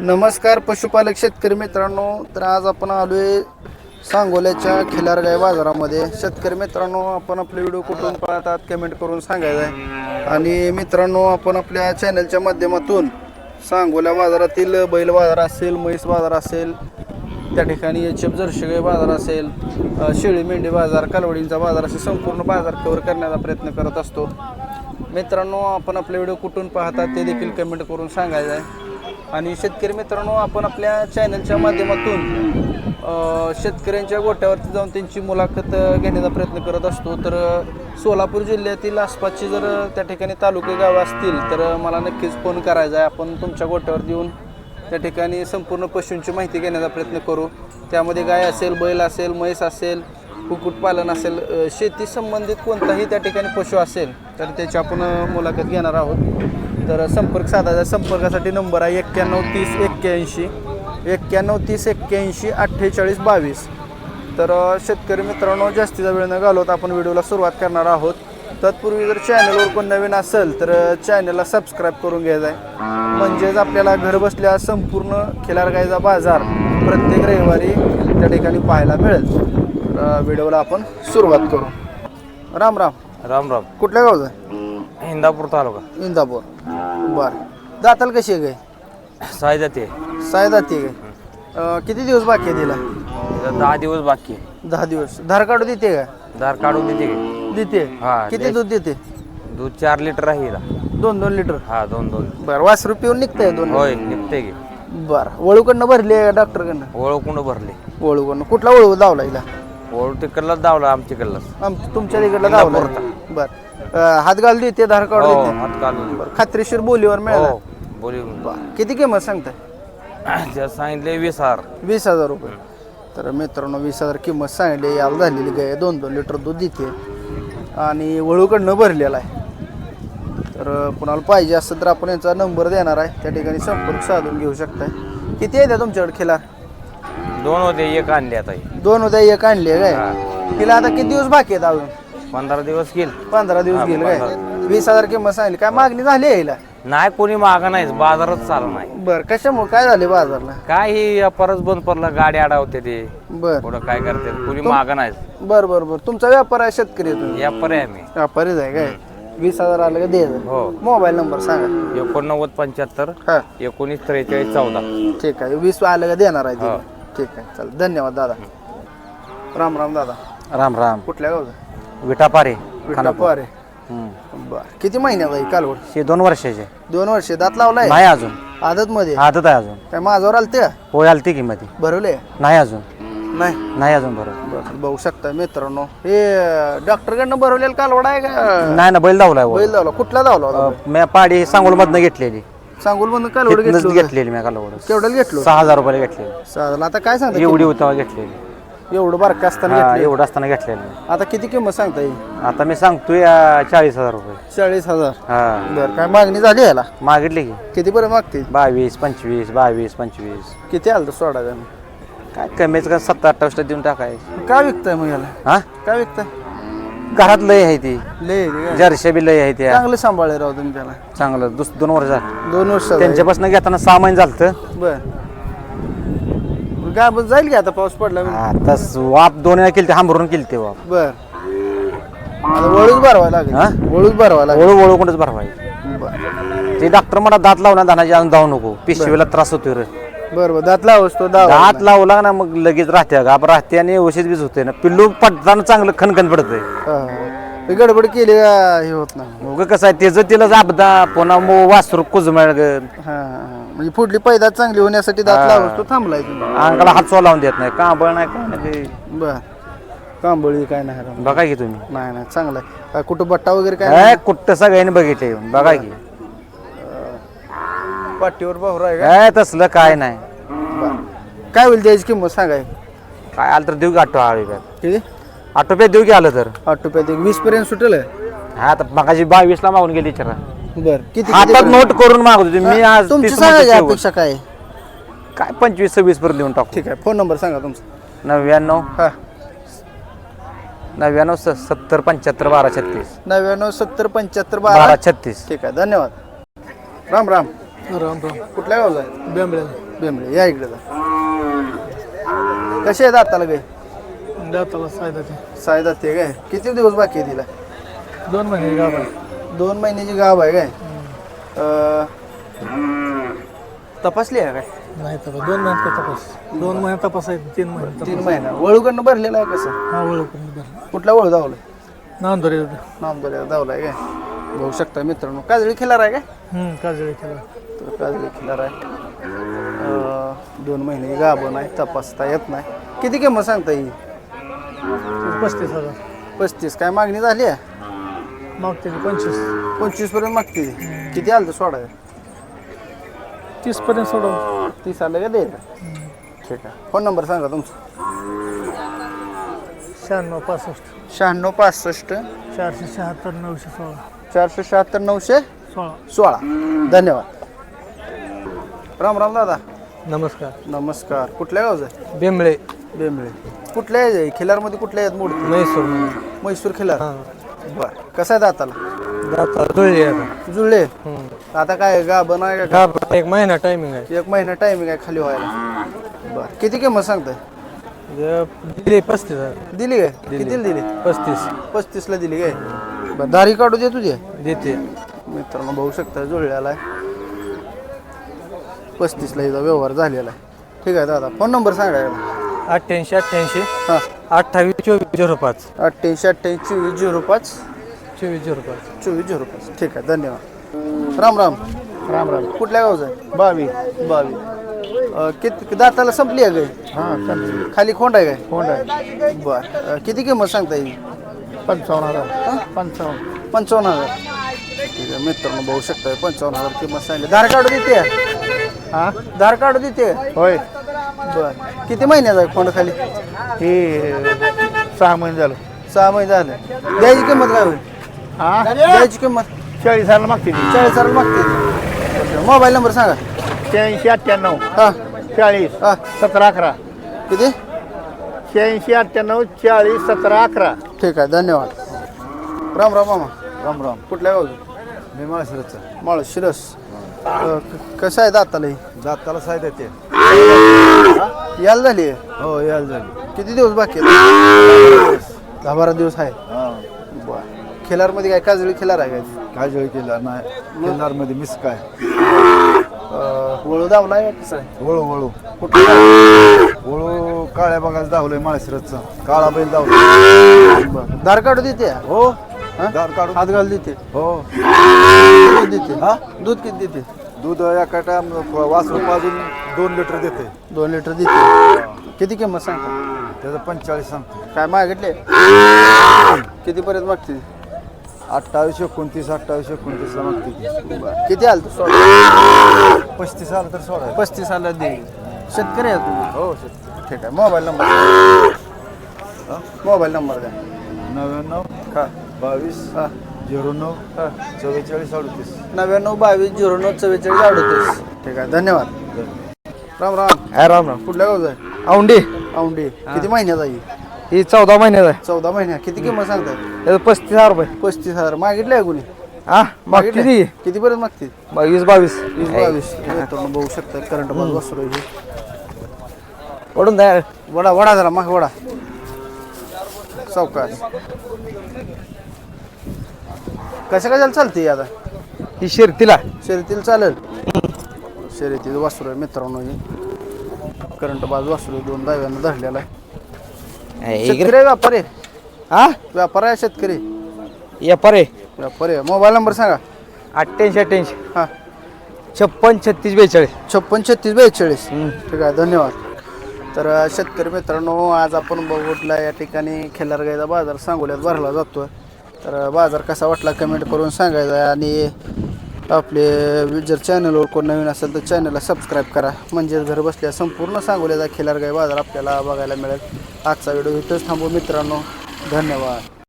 नमस्कार पशुपालक शेतकरी मित्रांनो. तर आज आपण आलो आहे सांगोल्याच्या खिलारगाय बाजारामध्ये. शेतकरी मित्रांनो आपण आपले व्हिडिओ कुठून पाहतात कमेंट करून सांगायचं आहे आणि मित्रांनो आपण आपल्या चॅनलच्या माध्यमातून सांगोल्या बाजारातील बैल बाजार असेल म्हैस बाजार असेल त्या ठिकाणी एच एफ जर्शी बाजार असेल शेळी मेंढी बाजार कालवडींचा बाजार असे संपूर्ण बाजार कव्हर करण्याचा प्रयत्न करत असतो. मित्रांनो आपण आपले व्हिडिओ कुठून पाहतात ते देखील कमेंट करून सांगायचं आहे आणि शेतकरी मित्रांनो आपण आपल्या चॅनलच्या माध्यमातून शेतकऱ्यांच्या गोट्यावरती जाऊन त्यांची मुलाखत घेण्याचा प्रयत्न करत असतो. तर सोलापूर जिल्ह्यातील आसपासची जर त्या ठिकाणी तालुके गावं असतील तर मला नक्कीच फोन करायचा आहे. आपण तुमच्या गोट्यावर येऊन त्या ठिकाणी संपूर्ण पशूंची माहिती घेण्याचा प्रयत्न करू. त्यामध्ये गाय असेल बैल असेल म्हैस असेल कुक्कुटपालन असेल शेती संबंधित कोणताही त्या ठिकाणी पशु असेल तर त्याची आपण मुलाखत घेणार आहोत. तर संपर्क साधायचा संपर्कासाठी नंबर आहे एक्क्याण्णव तीस एक्क्याऐंशी एक्क्याण्णव तीस एक्क्याऐंशी अठ्ठेचाळीस बावीस. तर शेतकरी मित्रांनो जास्तीचा वेळ न घालवत आपण व्हिडिओला सुरुवात करणार आहोत. तत्पूर्वी जर चॅनलवर कोण नवीन असेल तर चॅनलला सबस्क्राईब करून घ्यायचं आहे. म्हणजेच आपल्याला घर बसल्या संपूर्ण खिलार गायचा बाजार प्रत्येक रविवारी त्या ठिकाणी पाहायला मिळेल. तर व्हिडिओला आपण सुरुवात करू. राम राम. राम राम. कुठल्या गावचं? इंदापूर तालुका. इंदापूर. बरं. दाताल कशी आहे गाय साय जाते साय गाय अ, किती दिवस बाकी आहे तिला? दहा दिवस बाकी आहे. दहा दिवस. धार काढू देते का? दार काढून देते की. देते. हा, किती लय- दूध देते? दूध चार लिटर आहे हिला. दोन दोन लिटर. हा दोन दोन. बरं वासरू पिऊन निघतंय दोन होय निघते की. बरं. वळूकडनं भरली आहे डॉक्टरकडनं ओळख कुंड भरली. वळूकडनं कुठला वळू धावला हिला? ओळख तिकडलाच दावला आमच्याकडलाच आम तुमच्या तिकडला धावला. बरं. हात घाल देते धार काढू हो देते. हात काढून बरं खात्रीशीर बोलीवर मिळाला. हो बोली बरं. किती किंमत सांगताय? त्यात सांगितले वीस हार वीस हजार रुपये. तर मित्रांनो वीस हजार किंमत सांगितली. याला झालेली गाय दोन दोन लिटर दूध देते. आणि वळूकडनं भरलेला आहे. तर कुणाला पाहिजे असं तर आपण यांचा नंबर देणार आहे. त्या ठिकाणी संपर्क साधून घेऊ शकताय. किती आहे त्या तुमच्याकडे खिला दोन होते एक आणले आता. हे. दोन उद्या एक आणली काय. तिला आता किती दिवस बाकी आहेत अजून? पंधरा दिवस गेल. पंधरा दिवस हा, गेले काय? पंधरा. वीस हजार किंमत सांगली काय मागणी झाली हिला? नाही कोणी मागा नाही बाजारच चालू नाही. बरं कशामुळे? काय झाले बाजारला? काय ही परत बंद पडलं गाडी अडवते ते. बरं. पुढं काय करते? कोणी मागा नाही बरं बरं बरं. तुमचा व्यापार आहे शेतकरी आहे तुम्ही? या पर्याय आम्ही व्यापारीच आहे काय? वीस हजार आलं का द्यायचं हो. मोबाईल नंबर सांगा. एकोणनव्वद पंच्याहत्तर हा. एकोणीस त्रेचाळीस चौदा. ठीक आहे. वीस आलं का देणार आहे. ते? ठीक आहे चल धन्यवाद दादा. राम राम दादा. राम राम. कुठल्या गावचं? विटापारे विठापूर आहे बर. किती महिन्यात आहे कालवड? शे दोन वर्षाचे. दोन वर्ष. दात लावलाय? नाही अजून. आदत मध्ये? आदत आहे अजून. काय माझ्यावर आलते होय आलती की मध्ये. भरवले? नाही अजून. नाही? नाही अजून बरोबर बरं बघू शकता मित्रांनो. हे डॉक्टरकडनं भरवलेलं कालवड आहे का? नाही ना बैल धावलाय. बैल धावला. कुठला धावला होता? मी पाडी सांगोल मधनं घेतलेली. सांगूल मधून कालवड तिथनंच घेतलं. घेतलेली मी कालवड. केवढ्याला घेतलो सहा हजार रुपये घेतलेली. चालेल आता काय सांगता एवढी तेव्हा घेतलेली. किंमत? एवढं बारका असताना हा, घेतली एवढं असताना घेतलेली. आता किती किंमत सांगता येईल आता मी सांगतोय अं, चाळीस हजार रुपये. चाळीस हजार. हा. बरं काय मागणी झाली याला? मागितले की. किती पर्यंत मागते बावीस पंचवीस बावीस पंचवीस. किती आलं तर सोडा त्यानं? काय कमीच का सत्तर अठ्ठावीस देऊन टाकायचं? काय विकताय मग याला? हा? काय विकताय? घरात लय आहे ती. लय? जर्शे बी लय आहे त्या. चांगलं सांभाळे राव तुम्ही त्याला. चांगलं. दुस दोन वर्ष झालं. दोन वर्ष त्यांच्यापासून घेताना सहा महिने झालं बर. काय बरं जाईल की आता? पाऊस पडला म्हणजे? आता वाप दोन वेळा केली हांबरून केली ते वाप बर. आता वळूच भरवा लागेल? वळूच भरवा लागेल. ओळू ओळू कोणच भरवायची. बर. ते डॉक्टर मला दात लावणार धानाची अजून जाऊ नको. पिशवीला त्रास होतोय रे. बर बर. दात लावस तो दाव दात लावला ना मग लगेच राहते गाप राहते आणि औषध बीज होते ना. पिल्लू पडताना चांगलं खणखण पडतंय. गडबड केली का हे होत नाही. मग कसं आहे त्याचं तिला जाबदा पुन्हा मग वासरू कुजमळ हा हा, हा. म्हणजे पुढली पैदास चांगली होण्यासाठी दात लावस तो थांबलाय तुम्ही अंगाला हात चो लावून देत नाही. कांबळ नाही काय नाही. बर. कांबळी काय नाही राव. बघा की तुम्ही. नाही नाही. चांगलं आहे. काय कुठं बट्टा वगैरे काय कुठं सगळ्यांनी बघितले बघा की? पाठीवर भावरा आहे काय तसलं काय नाही. काय होईल त्याची किंमत सांगाय? काय आलं तर देऊ की आठो आळी किती आठो पे देऊ की आलं तर? आठ रुपयात एक वीस पर्यंत सुटेल? हा आता मगाशी बावीस ला मागून गेली चरा बर किती हातात नोट करून मागत होती. मी आज तुमची सांगायची. अपेक्षा काय? आहे? काय पंचवीस सव्वीस पर्यंत देऊन टाकू. ठीक आहे. फोन नंबर सांगा तुमचा. नव्याण्णव. हा. नव्याण्णव स- सत्तर पंच्याहत्तर बारा छत्तीस. नव्याण्णव सत्तर पंच्याहत्तर बारा. बारा छत्तीस. ठीक आहे. धन्यवाद. राम राम. राम राम. कुठल्या गावचा आहे? बेंबळे. बेंबळे. या इकडे जा. कसे आहेत आताला काय दाताला फायदा ते. साय जाते काय किती दिवस बाकी आहे तिला? दोन महिने गाव आहे. दोन महिन्याची गाव आहे काय अं, तपासली आहे काय? नाही तर दोन महिन्यात का तपास. दोन महिन्यात तपास आहे तीन महिन्यात तीन महिना. वळूकडनं भरलेला आहे कसं? तपास हा ओळख करून बरं कुठला वळू धावलं? नांदोरे. नामदोऱ्या धावला आहे काय बघू शकता मित्रांनो. काजळी खिलार आहे काय? हम्म काजळी केला तर काजळी खिलार आहे. अं, दोन महिने गाभण आहे तपासता येत नाही. किती किंमत सांगता येईल? पस्तीस हजार. पस्तीस. काय मागणी झाली आहे? मागते ते पंचवीस. पंचवीसपर्यंत मागते. किती आलं तर सोडा? तीस पर्यंत सोडव. तीस आलं का दे ठीक आहे. फोन नंबर सांगा तुमचा. शहाण्णव पासष्ट. शहाण्णव पासष्ट. चारशे शहात्तर नऊशे सोळा. चारशे शहात्तर नऊशे सोळा. सोळा. धन्यवाद. राम राम दादा. नमस्कार. नमस्कार. कुठल्या गावचं आहे? बेंबळे. बेंबळे. कुठल्या आहे? खिलारमध्ये कुठल्या आहेत मूर्ती? म्हैसूर. म्हैसूर खिलार. बर. कसं आहे दाताला? दाता जुळली आता. जुळले आता काय गाभण आहे का? का एक महिना टायमिंग आहे. एक महिना टायमिंग आहे खाली व्हायला. बर. किती किंमत सांगताय? दिले पस्तीस दिली काय किती दिली? पस्तीस. पस्तीसला दिली काय? बर दारी काढू दे तुझे. देते. मित्रांनो बघू शकता जुळलेला आहे. पस्तीसला हिचा व्यवहार झालेला आहे. ठीक आहे दादा. फोन नंबर सांगा एकदा. अठ्ठ्याऐंशी अठ्ठ्याऐंशी. हां. अठ्ठावीस चोवीस झिरो पाच. अठ्ठ्याऐंशी अठ्ठ्याऐंशी चोवीस झिरो पाच. चोवीस झिरो पाच. चोवीस झिरो पाच. ठीक आहे धन्यवाद. राम राम. राम राम. कुठल्या गावचं आहे? बावी. बावी. अं, किती दाताला संपली आहे काय हां? खाली खोंड आहे काय? कोण आहे. बर. किती किंमत सांगता येईल? पंचावन्न हजार. हां पंचावन्न. पंचावन्न हजार. ठीक आहे मित्रांनो बघू शकता पंचावन्न हजार किंमत सांगली धार काढू देते? हां? धार काढू देते? होय. बर. किती महिन्याचा आहे खोंड खाली? हे सहा महिने झालं. सहा महिने झाले. द्यायची किंमत काय होईल? हां? द्यायची किंमत? चाळीस हजार मागते ती. चाळीस हजार मागते मोबाईल नंबर सांगा. शहाऐंशी अठ्ठ्याण्णव. हां. चाळीस. हां. सतरा अकरा. किती? शहाऐंशी अठ्ठ्याण्णव चाळीस सतरा अकरा. ठीक आहे धन्यवाद. राम राम मामा. राम राम. कुठल्या गावचं? मी माळशिरसचं. माळ शिरस. कसं आहे दाताला ही? दाताला साईड येते यायला झाली आहे? हो यायला झाली. किती दिवस बाकी आहेत? दहा बारा दिवस आहे. हां. बर. खिलारमध्ये काय काजळी खिलार आहे काय? काय जळ केला नाही किल्लारमध्ये मिस काय अं, वळू दावला आहे का कसं आहे? वळू वळू. कुठलं? गाव? वळू काळ्या बघायला धावलंय माळशिरसचं. काळा बैल धावला बरं. दार काढू देते? हो. हा? दार काढून. हात घाल देते? हो. दूध देते? हा? दूध किती देते? दूध एका टाइम वासरू पाजून दोन लिटर देते. दोन लिटर देते. किती किंमत सांगता? त्याचं पंचेचाळीस सांगतो. काय मागितले? किती पर्यंत मागते अठ्ठावीस एकोणतीस अठ्ठावीस एकोणतीसला मागते ती. किती आलं तू सोळा पस्तीस आलं तर सोडा. पस्तीस आला दे. शेतकरी आहे तुम्ही हो ठीक आहे. मोबाईल नंबर मोबाईल नंबर द्या. नव्याण्णव हा. बावीस हा. झिरो नऊ हा. चव्वेचाळीस अडतीस. नव्याण्णव बावीस झिरो नऊ चव्वेचाळीस अडतीस. ठीक आहे. धन्यवाद. राम राम. राम राम. कुठल्या गावचं आहे? औंडी औंढे. किती महिन्याचा आहे ही? चौदा महिन्याचा आहे. चौदा महिन्या. किती किंमत सांगताय? त्याचं पस्तीस हजार रुपये. पस्तीस हजार. मागितले आहे कुणी? हा मागते ती. किती पर्यंत मागते वीस बावीस. वीस बावीस. बघू शकता करंट बाजू वासरू हे. पडून द्या वडा वडा जरा माग वडा. सावकाश कसं कशाला चालते आता? ही शिरतीला. शर्यतील चालेल. शर्यतील वासरू आहे मित्रांनो हे. करंट बाजू वासरू आहे, दोन दाव्यानं धरलेला आहे. शेतकरी आहे व्यापारी? आहे? हा? व्यापार आहे शेतकरी? या परे व्यापारी आहे. मोबाईल नंबर सांगा. अठ्ठ्याऐंशी अठ्ठ्याऐंशी. हां. छप्पन छत्तीस बेचाळीस. छप्पन छत्तीस बेचाळीस. ठीक आहे धन्यवाद. तर शेतकरी मित्रांनो आज आपण बघितला या ठिकाणी खिल्लारगाईचा बाजार सांगोल्यात भरला जातो तर बाजार कसा वाटला कमेंट करून सांगायचा आणि आपले जर चॅनलवर कोण नवीन असेल तर चॅनलला सबस्क्राईब करा. म्हणजे घर बसल्या संपूर्ण सांगोल्याचा खिल्लारगाई बाजार आपल्याला बघायला मिळेल. आजचा व्हिडिओ इथंच थांबू मित्रांनो. धन्यवाद.